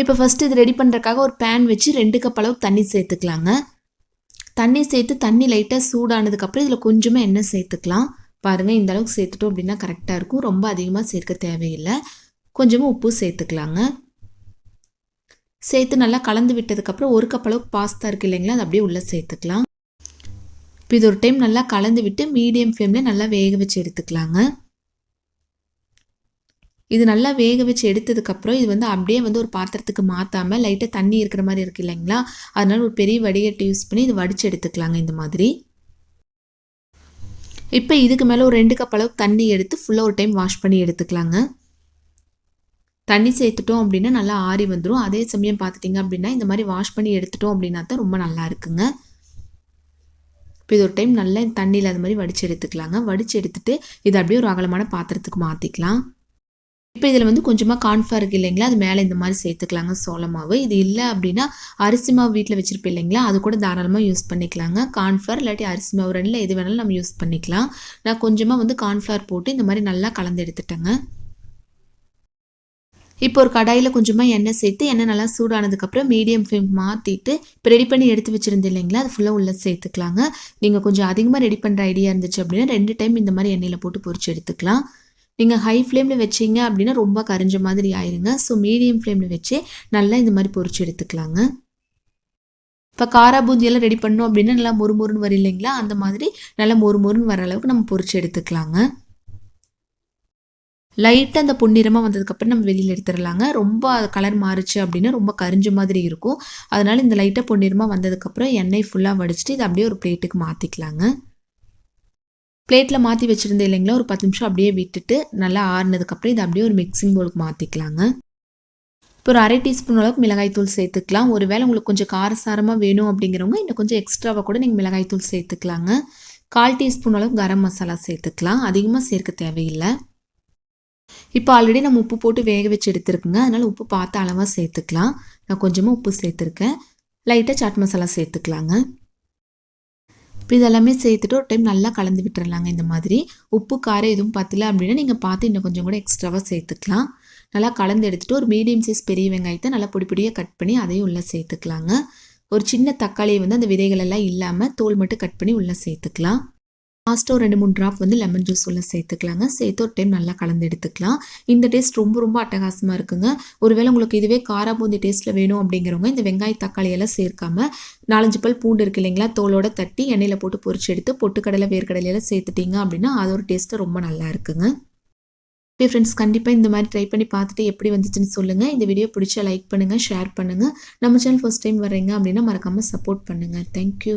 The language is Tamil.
இப்போ ஃபஸ்ட்டு இது ரெடி பண்ணுறக்காக ஒரு பேன் வச்சு ரெண்டு கப் அளவு தண்ணி சேர்த்துக்கலாங்க. தண்ணி சேர்த்து தண்ணி லைட்டாக சூடானதுக்கப்புறம் இதில் கொஞ்சமாக எண்ணெய் சேர்த்துக்கலாம். பாருங்கள் இந்த அளவுக்கு சேர்த்துட்டோம் அப்படின்னா கரெக்டாக இருக்கும். ரொம்ப அதிகமாக சேர்க்க தேவையில்லை. கொஞ்சமாக உப்பு சேர்த்துக்கலாங்க. சேர்த்து நல்லா கலந்து விட்டதுக்கப்புறம் ஒரு கப் அளவுக்கு பாஸ்தா இருக்குது இல்லைங்களா அது அப்படியே உள்ளே சேர்த்துக்கலாம். இப்போ இது ஒரு டைம் நல்லா கலந்து விட்டு மீடியம் ஃப்ளேமில் நல்லா வேக வச்சு எடுத்துக்கலாங்க. இது நல்லா வேக வச்சு எடுத்ததுக்கப்புறம் இது வந்து அப்படியே வந்து ஒரு பாத்திரத்துக்கு மாற்றாமல் லைட்டாக தண்ணி இருக்கிற மாதிரி இருக்குது இல்லைங்களா? அதனால் ஒரு பெரிய வடிகட்டி யூஸ் பண்ணி இது வடித்து எடுத்துக்கலாங்க இந்த மாதிரி. இப்போ இதுக்கு மேலே ஒரு ரெண்டு கப் அளவுக்கு தண்ணி எடுத்து ஃபுல்லாக ஒரு டைம் வாஷ் பண்ணி எடுத்துக்கலாங்க. தண்ணி சேர்த்துட்டோம் அப்படின்னா நல்லா ஆறி வந்துடும் அதே சமயம் பார்த்துட்டிங்க அப்படின்னா இந்த மாதிரி வாஷ் பண்ணி எடுத்துட்டோம் அப்படின்னா தான் ரொம்ப நல்லா இருக்குங்க. இப்போ இது ஒரு டைம் நல்லா தண்ணியில் அது மாதிரி வடித்து எடுத்துக்கலாங்க. வடித்து எடுத்துகிட்டு இதை அப்படியே ஒரு அகலமான பாத்திரத்துக்கு மாற்றிக்கலாம் இப்போ இதில் வந்து கொஞ்சமாக கான்ஃபார் இருக்குது இல்லைங்களா? அது மேலே இந்த மாதிரி சேர்த்துக்கலாங்க சோள மாவு. இது இல்லை அப்படின்னா அரிசி மாவு வீட்டில் வச்சுருப்போம் இல்லைங்களா? அது கூட தாராளமாக யூஸ் பண்ணிக்கலாங்க. கான்ஃபார் இல்லாட்டி அரிசி மாவு ரெண்டில் எது வேணாலும் நம்ம யூஸ் பண்ணிக்கலாம். நான் கொஞ்சமாக வந்து கான்ஃப்ளவர் போட்டு இந்த மாதிரி நல்லா கலந்து எடுத்துட்டேங்க. இப்போ ஒரு கடாயில் கொஞ்சமாக எண்ணெய் சேர்த்து எண்ணெய் நல்லா சூடானதுக்கப்புறம் மீடியம் ஃப்ளேம் மாற்றிட்டு இப்போ ரெடி பண்ணி எடுத்து வச்சுருந்தேன் இல்லைங்களா? அது ஃபுல்லாக உள்ளே சேர்த்துக்கலாங்க. நீங்கள் கொஞ்சம் அதிகமாக ரெடி பண்ணுற ஐடியா இருந்துச்சு அப்படின்னா ரெண்டு டைம் இந்த மாதிரி எண்ணெயில் போட்டு பொறிச்சு எடுத்துக்கலாம். நீங்கள் ஹை ஃப்ளேமில் வச்சிங்க அப்படின்னா ரொம்ப கரைஞ்ச மாதிரி ஆயிருங்க. ஸோ மீடியம் ஃப்ளேமில் வச்சு நல்லா இந்த மாதிரி பொறிச்சு எடுத்துக்கலாங்க. இப்போ காரா பூந்தியெல்லாம் ரெடி பண்ணோம் அப்படின்னா நல்லா மொறு மொறுன்னு வரும் இல்லைங்களா? அந்த மாதிரி நல்லா மொறு மொறுன்னு வர அளவுக்கு நம்ம பொறிச்சு எடுத்துக்கலாங்க. லைட்டாக அந்த பொன்னிறமாக வந்ததுக்கப்புறம் நம்ம வெளியில் எடுத்துடலாங்க. ரொம்ப கலர் மாறுச்சு அப்படின்னா ரொம்ப கரிஞ்ச மாதிரி இருக்கும். அதனால் இந்த லைட்டாக பொன்னிறமாக வந்ததுக்கப்புறம் எண்ணெய் ஃபுல்லாக வடிச்சிட்டு இதை அப்படியே ஒரு பிளேட்டுக்கு மாற்றிக்கலாங்க பிளேட்டில் மாற்றி வச்சுருந்தேன் இல்லைங்களா? ஒரு பத்து நிமிஷம் அப்படியே விட்டுட்டு நல்லா ஆறுனதுக்கப்புறம் இதை அப்படியே ஒரு மிக்சிங் போலுக்கு மாற்றிக்கலாங்க இப்போ ஒரு அரை டீஸ்பூன் அளவுக்கு மிளகாய்த்தூள் சேர்த்துக்கலாம். ஒரு வேளை உங்களுக்கு கொஞ்சம் காரசாரமாக வேணும் அப்படிங்கிறவங்க இன்னும் கொஞ்சம் எக்ஸ்ட்ராவாக கூட நீங்கள் மிளகாய்த்தூள் சேர்த்துக்கலாங்க. கால் டீஸ்பூன் அளவுக்கு கரம் மசாலா சேர்த்துக்கலாம். அதிகமாக சேர்க்க தேவையில்லை. இப்போ ஆல்ரெடி நம்ம உப்பு போட்டு வேக வச்சு எடுத்துருக்குங்க. அதனால் உப்பு பார்த்து அளவாக சேர்த்துக்கலாம். நான் கொஞ்சமாக உப்பு சேர்த்துருக்கேன். லைட்டாக சாட் மசாலா சேர்த்துக்கலாங்க. இப்போ இதெல்லாமே சேர்த்துட்டு ஒரு டைம் நல்லா கலந்து விட்டுறலாங்க இந்த மாதிரி. உப்பு காரம் எதுவும் பத்தல அப்படின்னா நீங்கள் பார்த்து இன்னும் கொஞ்சம் கூட எக்ஸ்ட்ராவாக சேர்த்துக்கலாம். நல்லா கலந்து எடுத்துகிட்டு ஒரு மீடியம் சைஸ் பெரிய வெங்காயத்தை நல்லா பொடி பொடியாக கட் பண்ணி அதையும் உள்ளே சேர்த்துக்கலாங்க. ஒரு சின்ன தக்காளியை வந்து அந்த விதைகள் எல்லாம் இல்லாமல் தோல் மட்டும் கட் பண்ணி உள்ளே சேர்த்துக்கலாம். லாஸ்ட்டாக ரெண்டு மூணு ட்ராப் வந்து லெமன் ஜூஸ் உள்ள சேர்த்துக்கலாங்க. சேர்த்து ஒரு டைம் நல்லா கலந்து எடுத்துக்கலாம். இந்த டேஸ்ட் ரொம்ப ரொம்ப அட்டகாசமாக இருக்குங்க. ஒருவேளை உங்களுக்கு இதுவே காரா பூந்தி டேஸ்ட்டில் வேணும் அப்படிங்கிறவங்க இந்த வெங்காய தக்காளி எல்லாம் சேர்க்காம நாலஞ்சு பல் பூண்டு இருக்கு இல்லைங்களா தோலோட தட்டி எண்ணெயில் போட்டு பொரிச்சு எடுத்து பொட்டுக்கடலை வேர்க்கடலையெல்லாம் சேர்த்துட்டிங்க அப்படின்னா அதோட டேஸ்ட்டு ரொம்ப நல்லா இருக்குங்க. ஓகே ஃப்ரெண்ட்ஸ் கண்டிப்பாக இந்த மாதிரி ட்ரை பண்ணி பார்த்துட்டு எப்படி வந்துச்சுன்னு சொல்லுங்கள் இந்த வீடியோ பிடிச்சா லைக் பண்ணுங்கள் ஷேர் பண்ணுங்கள் நம்ம சேனல் ஃபஸ்ட் டைம் வர்றீங்க அப்படின்னா மறக்காமல் சப்போர்ட் பண்ணுங்கள் தேங்க்யூ